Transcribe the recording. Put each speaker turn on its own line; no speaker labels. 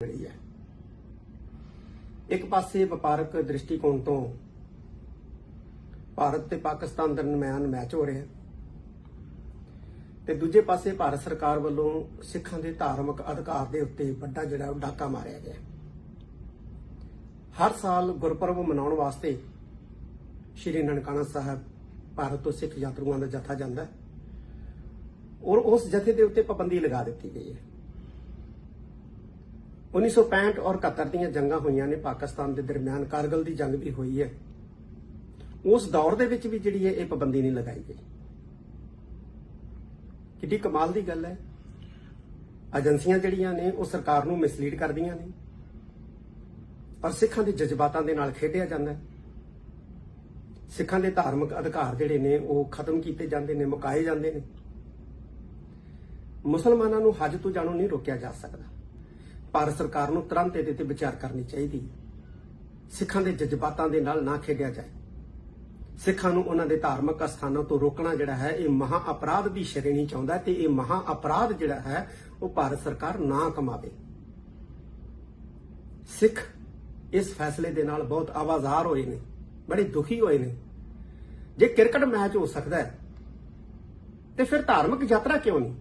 ਮਿਲੀ ਹੈ। ਇੱਕ ਪਾਸੇ ਵਪਾਰਕ ਦ੍ਰਿਸ਼ਟੀਕੋਣ ਤੋਂ ਭਾਰਤ ਤੇ ਪਾਕਿਸਤਾਨ ਦਰਮਿਆਨ ਮੈਚ ਹੋ ਰਿਹਾ ਤੇ ਦੂਜੇ ਪਾਸੇ ਭਾਰਤ ਸਰਕਾਰ ਵੱਲੋਂ ਸਿੱਖਾਂ ਦੇ ਧਾਰਮਿਕ ਅਧਿਕਾਰ ਦੇ ਉੱਤੇ ਵੱਡਾ ਜਿਹੜਾ ਡਾਕਾ ਮਾਰਿਆ ਗਿਆ ਹਰ ਸਾਲ ਗੁਰਪੁਰਬ ਮਨਾਉਣ ਵਾਸਤੇ ਸ਼੍ਰੀ ਨਨਕਾਣਾ ਸਾਹਿਬ ਭਾਰਤ ਤੋਂ ਸਿੱਖ ਯਾਤਰੂਆਂ ਦਾ ਜਥਾ ਜਾਂਦਾ ਹੈ ਔਰ ਉਸ ਜਥੇ ਦੇ ਉੱਤੇ ਪਾਬੰਦੀ ਲਗਾ ਦਿੱਤੀ ਗਈ ਹੈ। 1965 ਔਰ 71 ਦੀਆਂ ਜੰਗਾਂ ਹੋਈਆਂ ਨੇ ਪਾਕਿਸਤਾਨ ਦੇ ਦਰਮਿਆਨ, ਕਾਰਗਲ ਦੀ ਜੰਗ ਵੀ ਹੋਈ ਹੈ। ਉਸ ਦੌਰ ਦੇ ਵਿੱਚ ਵੀ ਜਿਹੜੀ ਹੈ ਇਹ ਪਾਬੰਦੀ ਨਹੀਂ ਲਗਾਈ ਗਈ। ਕਿੱਡੀ ਕਮਾਲ ਦੀ ਗੱਲ ਹੈ। ਏਜੰਸੀਆਂ ਜਿਹੜੀਆਂ ਨੇ, ਉਹ ਸਰਕਾਰ ਨੂੰ ਮਿਸਲੀਡ ਕਰਦੀਆਂ ਨੇ। ਪਰ ਸਿੱਖਾਂ ਦੇ ਜਜ਼ਬਾਤਾਂ ਦੇ ਨਾਲ ਖੇਡਿਆ ਜਾਂਦਾ ਹੈ। ਸਿੱਖਾਂ ਦੇ ਧਾਰਮਿਕ ਅਧਿਕਾਰ ਜਿਹੜੇ ਨੇ, ਉਹ ਖਤਮ ਕੀਤੇ ਜਾਂਦੇ ਨੇ, ਮੁਕਾਏ ਜਾਂਦੇ ਨੇ। ਮੁਸਲਮਾਨਾਂ ਨੂੰ ਹੱਜ ਤੋਂ ਜਾਣੋਂ ਨਹੀਂ ਰੋਕਿਆ ਜਾ ਸਕਦਾ। ਭਾਰਤ ਸਰਕਾਰ ਨੂੰ ਤੁਰੰਤ ਇਹਦੇ ਤੇ ਵਿਚਾਰ ਕਰਨੀ ਚਾਹੀਦੀ। ਹੈ। ਸਿੱਖਾਂ ਦੇ ਜਜ਼ਬਾਤਾਂ ਦੇ ਨਾਲ ਨਾ ਖੇਡਿਆ ਜਾਏ। ਸਿੱਖਾਂ ਨੂੰ ਉਹਨਾਂ ਦੇ ਧਾਰਮਿਕ ਸਥਾਨਾਂ ਤੋਂ ਰੋਕਣਾ ਜਿਹੜਾ ਹੈ, ਇਹ ਮਹਾ ਅਪਰਾਧ ਦੀ ਸ਼੍ਰੇਣੀ ਚ ਆਉਂਦਾ ਹੈ ਤੇ ਇਹ ਮਹਾ ਅਪਰਾਧ ਜਿਹੜਾ ਹੈ, ਉਹ ਭਾਰਤ ਸਰਕਾਰ ਨਾ ਕਮਾਵੇ। ਸਿੱਖ ਇਸ ਫੈਸਲੇ ਦੇ ਨਾਲ ਬਹੁਤ ਆਵਾਜ਼ਾਰ ਹੋਏ ਨੇ, ਬੜੇ ਦੁਖੀ ਹੋਏ ਨੇ। ਜੇ ਕ੍ਰਿਕਟ ਮੈਚ ਹੋ ਸਕਦਾ ਹੈ, ਤੇ ਫਿਰ ਧਾਰਮਿਕ ਯਾਤਰਾ ਕਿਉਂ ਨਹੀਂ?